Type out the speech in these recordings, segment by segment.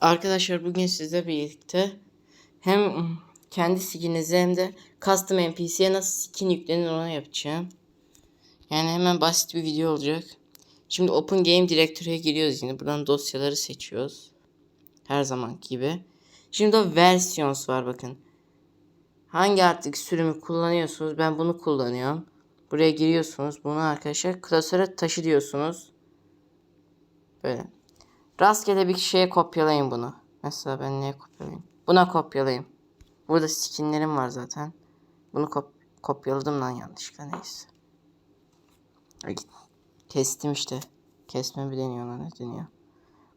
Arkadaşlar bugün sizle birlikte hem kendi skininize hem de custom NPC'ye nasıl skin yüklenir onu yapacağım. Yani hemen basit bir video olacak. Şimdi Open Game Directory'e giriyoruz yine. Buradan dosyaları seçiyoruz. Her zamanki gibi. Şimdi o versiyons var bakın. Hangi artık sürümü kullanıyorsunuz? Ben bunu kullanıyorum. Buraya giriyorsunuz. Bunu arkadaşlar klasöre taşı diyorsunuz. Böyle. Rastgele bir şeye kopyalayın bunu. Mesela ben neye kopyalayayım? Buna kopyalayayım. Burada skinlerim var zaten. Bunu kop kopyaladım lan yanlışlıkla neyse. Kestim işte. Kesme mi deniyor ona ne deniyor.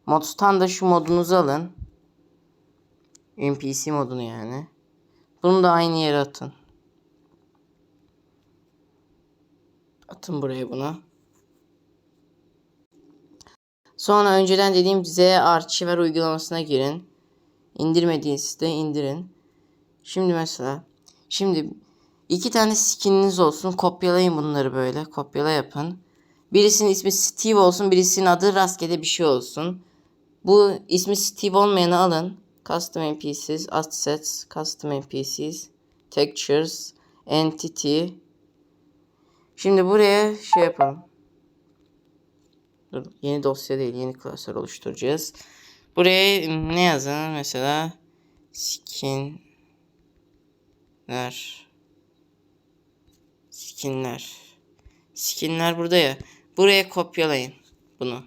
Mods'tan da şu modunuzu alın. NPC modunu yani. Bunu da aynı yere atın. Atın buraya bunu. Sonra önceden dediğim Z arşiver uygulamasına girin. İndirmediğinizde indirin. Şimdi mesela şimdi iki tane skininiz olsun. Kopyalayın bunları böyle. Kopyala yapın. Birisinin ismi Steve olsun. Birisinin adı rastgele bir şey olsun. Bu ismi Steve olmayanı alın. Custom NPCs, Assets, Custom NPCs, Textures, Entity. Şimdi buraya şey yapalım. Dur, yeni dosya değil, yeni klasör oluşturacağız. Buraya ne yazalım mesela? Skinler. Skinler. Skinler burada ya. Buraya kopyalayın bunu.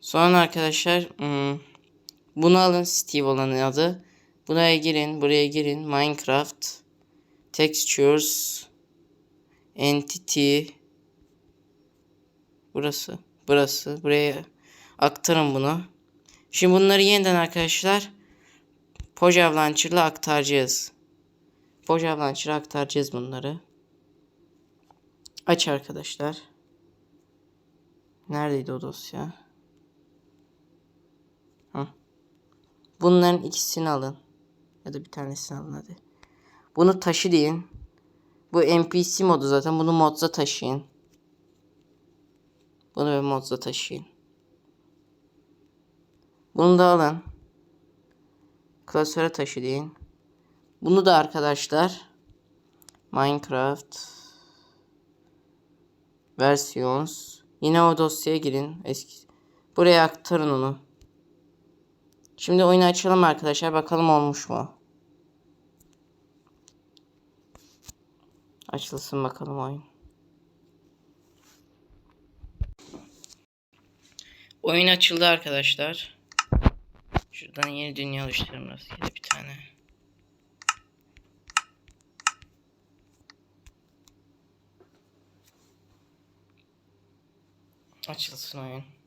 Sonra arkadaşlar hmm, bunu alın Steve olanın adı. Buraya girin, buraya girin. Minecraft Textures Entity Burası, burası. Buraya aktarın bunu. Şimdi bunları yeniden arkadaşlar Pojav Launcher'la aktaracağız. Pojav Launcher'a aktaracağız bunları. Aç arkadaşlar. Neredeydi o dosya? Hı. Bunların ikisini alın. Ya da bir tanesini alın hadi. Bunu taşı deyin. Bu NPC modu zaten. Bunu modza taşıyın. Bunu ve modza taşıyın. Bunu da alın. Klasöre taşı deyin. Bunu da arkadaşlar Minecraft Versiyons Yine o dosyaya girin. Eski Buraya aktarın onu. Şimdi oyunu açalım arkadaşlar. Bakalım olmuş mu? Açılsın bakalım oyun. Oyun açıldı arkadaşlar. Şuradan yeni dünya oluşturalım rastgele bir tane. Açılsın oyun.